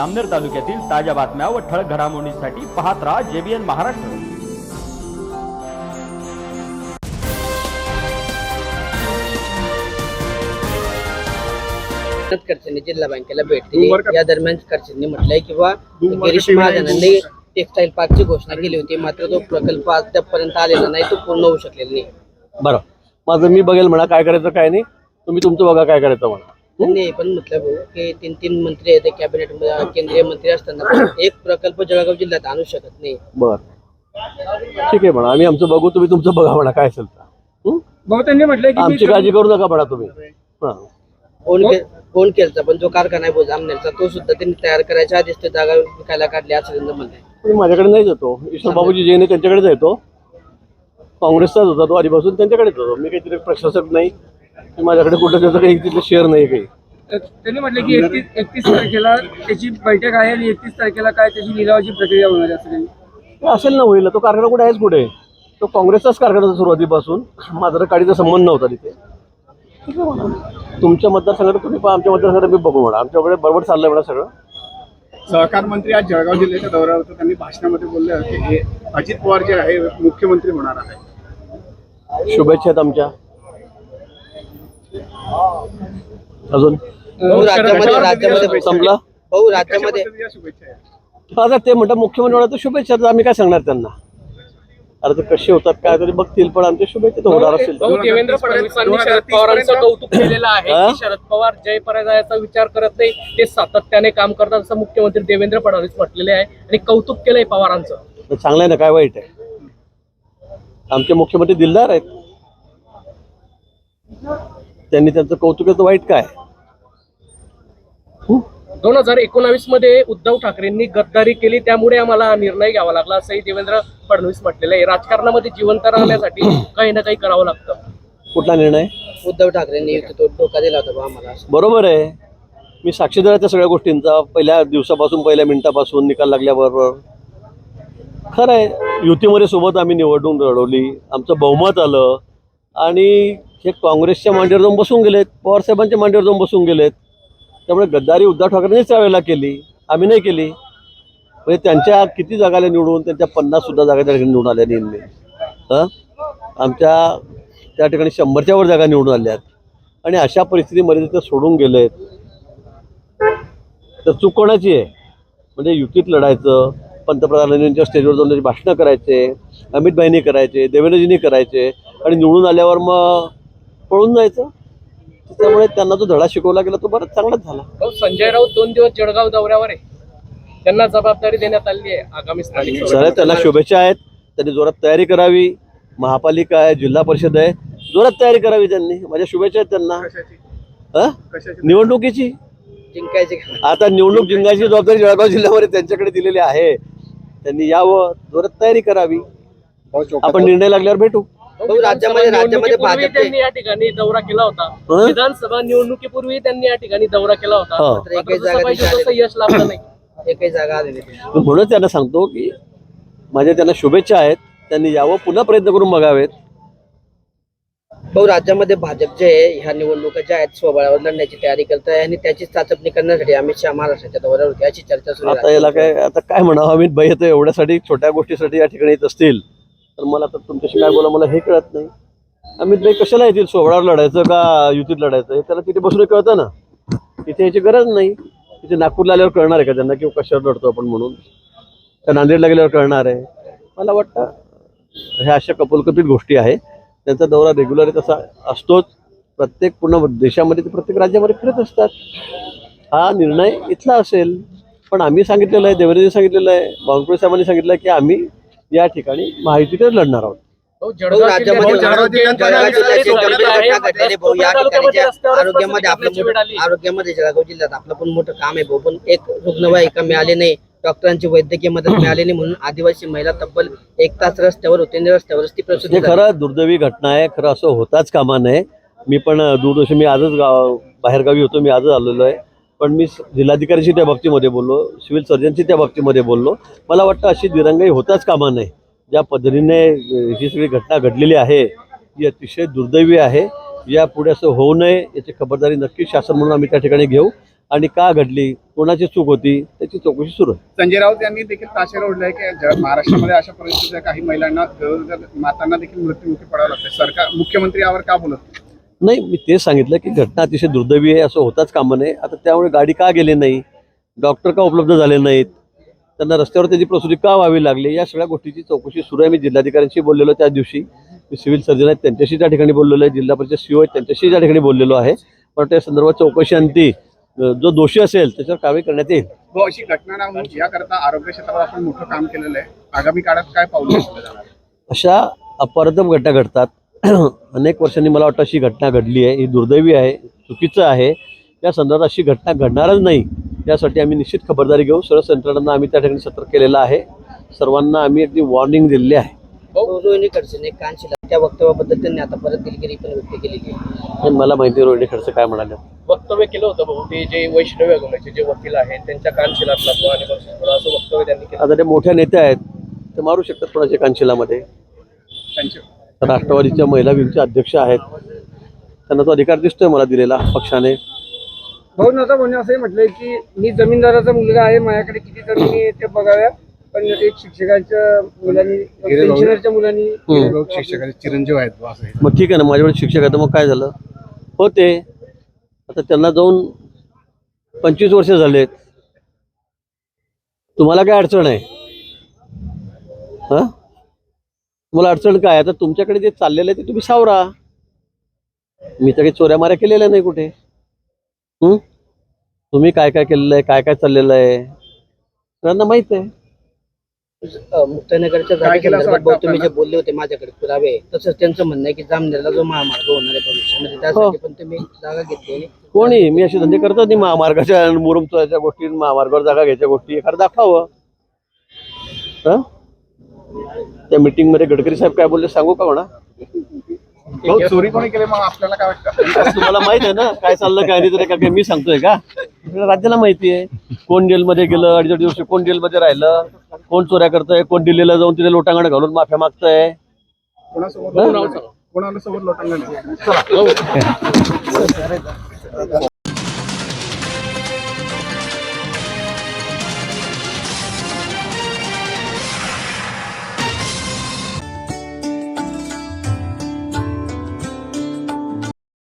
अमनेर तालुक्यातील ताज्या बातम्या व ठळक घडामोडींसाठी पाहत राहा जेबीएन महाराष्ट्र. खर्चेने जिल्हा बँकेला भेट दिली. या दरम्यान खर्चेंनी म्हटलंय की बा गिरीश महाजनांनी टेक्सटाईल पार्कची घोषणा केली होती. मात्र तो प्रकल्प अद्यापपर्यंत आलेला नाही तो पूर्ण होऊ शकलेला नाही. बरं. माझं मी बघेल म्हणा काय करायचं काय नाही. तुम्ही तुमचं बघा काय करायचं म्हणा. त्यांनी हे पण म्हटलं भाऊ की तीन तीन मंत्री आहेत कॅबिनेट केंद्रीय मंत्री असताना पण एक प्रकल्प जळगाव जिल्ह्यात आणू शकत नाही. बर. ठीक आहे म्हणा. आम्ही आमचं बघू तुम्ही तुमचं बघा म्हणा काय असेल तर. हं? भाऊ त्यांनी म्हटलंय की आमची काळजी करू नका म्हणा तुम्ही. हां. कोण के- कोण केलचा पण जो कारखाना आहे जामनेरचा तो सुद्धा त्यांनी तयार करायच्या आधीच ते जागा विकायला काढली असं त्यांचं म्हणणं आहे. माझ्याकडे नाही येतो ईश्वर बाबूजी जैन आहे त्यांच्याकडेच येतो. काँग्रेसचाच होता तो आधीपासून त्यांच्याकडेच होतो. मी काही तिथे प्रशासक नाही. मी माझ्याकडे कुठं त्याचं काही तिथलं शेअर नाही काही. त्यांनी म्हटलं की एकतीस एकतीस तारखेला त्याची बैठक आहे आणि एकतीस तारखेला काय त्याची लिलावाची प्रक्रिया होणार आहे असं त्यांनी ते असेल ना होईल. तो कारखाना कुठे आहेच कुठे? तो काँग्रेसचाच कारखाना होता सुरुवातीपासून. माझा काडीचा संबंध नव्हता तिथे. ठीक आहे म्हणा. तुमच्या मतदारसंघात तुम्ही पहा आमच्या मतदारसंघात मी बघू म्हणा. आमच्याकडे बरोबर चाललंय म्हणा सगळं. सहकार मंत्री आज जळगाव जिल्ह्याच्या दौऱ्यावर होते. त्यांनी भाषणामध्ये बोलले की हे अजित पवार जे आहे मुख्यमंत्री होणार आहे. शुभेच्छा आहेत आमच्या. अजून? भाऊ राज्यामध्ये संपला? भाऊ आता ते म्हणतात मुख्यमंत्री शुभेच्छा आम्ही काय सांगणार त्यांना? अरे ते कसे होतात काय तरी बघतील पण आमच्या शुभेच्छा तर होणार असेल. देवेंद्र फडणवीसांनी शरद पवारांचं कौतुक केलेलं आहे? की शरद पवार जय पराजयाचा विचार करत नाही ते सातत्याने काम करतात असं मुख्यमंत्री देवेंद्र फडणवीस म्हटलेले आहे. आणि कौतुक केलंय पवारांचं. तर चांगलं आहे ना काय वाईट आहे? आमचे मुख्यमंत्री दिलदार आहेत. त्यांनी त्यांचं कौतुकाचं वाईट काय? दोन हजार एकोणावीसमध्ये उद्धव ठाकरेंनी गद्दारी केली त्यामुळे आम्हाला हा निर्णय घ्यावा लागला. असंही देवेंद्र फडणवीस म्हटलेलं आहे. राजकारणामध्ये जिवंत राहण्यासाठी काही ना काही करावं लागतं. कुठला निर्णय? उद्धव ठाकरेंनी युती तो धोका दिला होता बा आम्हाला. बरोबर आहे. मी साक्षीदार आहे त्या सगळ्या गोष्टींचा पहिल्या दिवसापासून पहिल्या मिनिटापासून निकाल लागल्याबरोबर. खरं आहे युतीमध्ये सोबत आम्ही निवडणूक लढवली. आमचं बहुमत आलं. आणि हे काँग्रेसच्या मांडीवर जाऊन बसून गेलेत पवारसाहेबांच्या मांडीवर जाऊन बसून गेलेत. त्यामुळे गद्दारी उद्धव ठाकरेंनीच त्यावेळेला केली आम्ही नाही केली. म्हणजे त्यांच्या किती जागाला निवडून? त्यांच्या पन्नाससुद्धा जागा त्या ठिकाणी निवडून आल्या नेहमी हां? आमच्या त्या ठिकाणी शंभरच्या वर जागा निवडून आल्यात. आणि अशा परिस्थितीमध्ये ते सोडून गेलेत. तर चूक कोणाची आहे? म्हणजे युतीत लढायचं पंतप्रधानांच्या स्टेजवर जाऊन त्याची भाषणं करायचे अमित भाईंनी करायचे देवेंद्रजींनी करायचे आणि निवडून आल्यावर मग पळून जायचं. त्यामुळे त्यांना जो धडा शिकवला गेला तो बराच चांगलाच झाला. संजय राऊत दोन दिवस जळगाव दौऱ्यावर आहे. त्यांना जबाबदारी देण्यात आली आहे आगामी स्थानिक सर त्यांना शुभेच्छा आहेत. त्यांनी जोरात तयारी करावी. महापालिका आहे जिल्हा परिषद आहे. जोरात तयारी करावी त्यांनी. माझ्या शुभेच्छा आहेत त्यांना. कशाची? हं? कशाची? निवडणुकीची? जिंकायचे आता निवडणूक जिंकायची जबाबदारी जळगाव जिल्ह्यामध्ये त्यांच्याकडे दिलेली आहे. त्यांनी यावं जोरात तयारी करावी. आपण निर्णय लागल्यावर भेटू. राज्यामध्ये- राज्यामध्ये निवडणुकीपूर्वी भाजप- त्यांनी या ठिकाणी दौरा केला होता? विधानसभा निवडणुकीपूर्वी त्यांनी या ठिकाणी दौरा केला होता. हो. यश लाभलं नाही. एकही जागा आलेली नाही. म्हणून त्यांना सांगतो की माझ्या त्यांना शुभेच्छा आहेत. त्यांनी यावं पुन्हा प्रयत्न करून बघावेत. भाऊ राज्यामध्ये भाजप जे आहे ह्या निवडणुका ज्या आहेत स्वबळावर लढण्याची तयारी करत आहे आणि त्याची चाचपणी करण्यासाठी अमित शहा महाराष्ट्राच्या दौऱ्यावर होती अशी चर्चा सुरू आता याला काय आता काय म्हणावं अमित भाई तर एवढ्यासाठी छोट्या गोष्टीसाठी या ठिकाणी येत असतील. तर मला तर तुमच्याशी काय बोला मला हे कळत नाही. अमित भाई कशाला येतील? सोहळ्यावर लढायचं का युतीत लढायचं? हे त्याला तिथे बसून कळतं ना. तिथे याची गरज नाही. तिथे नागपूरला आल्यावर कळणार आहे का त्यांना की कशावर लढतो आपण म्हणून? त्या नांदेडला गेल्यावर कळणार आहे. मला वाटतं ह्या अशा कपोलकल्पित गोष्टी आहे त्यांचा दौरा रेग्युलर तसा असतोच. प्रत्येक पूर्ण देशामध्ये ते प्रत्येक राज्यामध्ये फिरत असतात. हा निर्णय इथला असेल. पण आम्ही सांगितलेलं आहे देवेंद्रजी सांगितलेलं आहे बावनकुळे साहेबांनी सांगितलं आहे की आम्ही या ठिकाणी महायुतीतच लढणार आहोत. आरोग्यामध्ये आपलं. आरोग्यामध्ये जळगाव जिल्ह्यात आपलं पण मोठं काम आहे भाऊ पण एक रुग्णवाहिका मिळाली नाही. डॉक्टरांची वैद्यकीय मदत मिळाली नाही म्हणून आदिवासी महिला तब्बल एक तास रस्त्यावर होते आणि रस्त्यावरच ती हे. खरं दुर्दैवी घटना आहे. खरं असं होताच कामा नये. मी पण दूरदर्शन मी आजच गाव बाहेरगावी होतो. मी आजच आलेलो आहे. पण मी जिल्हाधिकाऱ्यांशी त्या बाबतीमध्ये बोललो. सिव्हिल सर्जनशी त्या बाबतीमध्ये बोललो. मला वाटतं अशी दिरंगाई होताच कामा नये. ज्या पद्धतीने ही सगळी घटना घडलेली आहे ही अतिशय दुर्दैवी आहे. यापुढे असं होऊ नये याची खबरदारी नक्कीच शासन म्हणून आम्ही त्या ठिकाणी घेऊ. आणि का घडली कोणाची चूक होती त्याची चौकशी सुरू आहे. संजय राऊत यांनी देखील ताशेर ओढलाय की महाराष्ट्रामध्ये अशा परिस्थितीत काही महिलांना मातांना देखील मृत्युमुखी पडावं लागतं सरकार मुख्यमंत्री यावर का बोलत नाही? मी तेच सांगितलं की घटना अतिशय दुर्दैवी आहे असं होताच कामा नये. आता त्यामुळे गाडी का गेली नाही? डॉक्टर का उपलब्ध झाले नाहीत? त्यांना रस्त्यावर त्याची प्रसूती का व्हावी लागली? या सगळ्या गोष्टीची चौकशी सुरू आहे. मी जिल्हाधिकाऱ्यांशी बोललेलो त्या दिवशी. मी सिव्हिल सर्जन आहेत त्यांच्याशी त्या ठिकाणी बोललेलो आहे. जिल्हा परिषद सीओ आहेत त्यांच्याशी त्या ठिकाणी बोललेलो आहे. पण त्या संदर्भात चौकशी अंती अं, जो दोषी असेल त्याच्यावर कारवाई करण्यात येईल. व अशी घटना याकरता आरोग्य क्षेत्रात आपण मोठं काम केलेलं आहे. आगामी काळात काय? अशा अपवादात्मक घटना घडतात. अनेक वर्षांनी मला वाटतं अशी घटना घडली आहे. ही दुर्दैवी आहे चुकीचं आहे. या संदर्भात अशी घटना घडणारच नाही. यासाठी आम्ही निश्चित खबरदारी घेऊ सर्व यंत्रणांना आम्ही त्या ठिकाणी सतर्क केलेलं आहे. सर्वांना आम्ही अगदी वॉर्निंग दिलेली आहे. रोहिणी खडसेने कांशीला त्या वक्तव्याबद्दल त्यांनी आता परत दिलगिरी पण व्यक्त केलेली आहे. हे मला माहिती रोहिणी खडसे काय म्हणाले. वक्तव्य केलं होतं भाऊ. ते जे वैष्णवी अगमनाचे जे वकील आहेत त्यांच्या कानशिलात लागलो आणि असं वक्तव्य त्यांनी केलं. आता ते मोठ्या नेत्या आहेत ते मारू शकतात कोणाच्या कांशिलामध्ये त्यांचे. राष्ट्रवादीच्या महिला विंगचे अध्यक्ष आहेत. त्यांना तो अधिकार दिसतोय मला दिलेला पक्षाने. भाऊ नव्हता म्हणे. असंही म्हटलंय की मी जमीनदाराचा मुलगा आहे. माझ्याकडे किती जमिनी आहे ते बघाव्या. पण एक शिक्षकाच्या मुलांनी पेन्शनरच्या मुलांनी हम्म. शिक्षकाचे चिरंजीव आहेत बुवा असं हे. मग ठीक आहे ना माझ्याकडे शिक्षक आहे तर मग काय झालं? होते. आता त्यांना जाऊन पंचवीस वर्ष झालेत. तुम्हाला काय अडचण आहे? हा? तुम्हाला अडचण काय? आता तुमच्याकडे जे चाललेलं आहे ते तुम्ही सावरा. मी तर काही चोऱ्या माऱ्या केलेल्या नाही कुठे. हं? तुम्ही काय काय केलेलं आहे काय काय चाललेलं आहे? सगळ्यांना माहीत आहे. मुक्ताईनगरच्या काय केलं असं जागेसंदर्भात वाटतं भाऊ तुम्ही जे आपल्याला? बोलले होते माझ्याकडे पुरावे आहे. तसंच त्यांचं म्हणणं आहे की जामनेरला जो महामार्ग होणार आहे भविष्यामध्ये त्यासाठी पण तुम्ही जागा घेतली आणि कोणी? मी असे धंदे करतो नाही महामार्गाच्या मुरुम चोराच्या गोष्टी महामार्गावर जागा घ्यायच्या गोष्टी एखादं दाखवावं. हं? त्या मीटिंगमध्ये गडकरी साहेब काय बोलले सांगू का म्हणा? भाऊ, चोरी कोणी केली? मग आपल्याला काय वाटतं? तुम्हाला माहीत आहे ना काय चाललं काय नाही तर काय काय मी सांगतोय का? सगळं राज्याला माहिती आहे. कोण जेलमध्ये गेलं अडीच अडीच वर्ष कोण जेलमध्ये राहिलं? कोण चोऱ्या करतोय कोण दिल्लीला जाऊन तिथे लोटांगण घालून माफ्या मागतंय. कोणासोबत? कोणाला लोटांगण?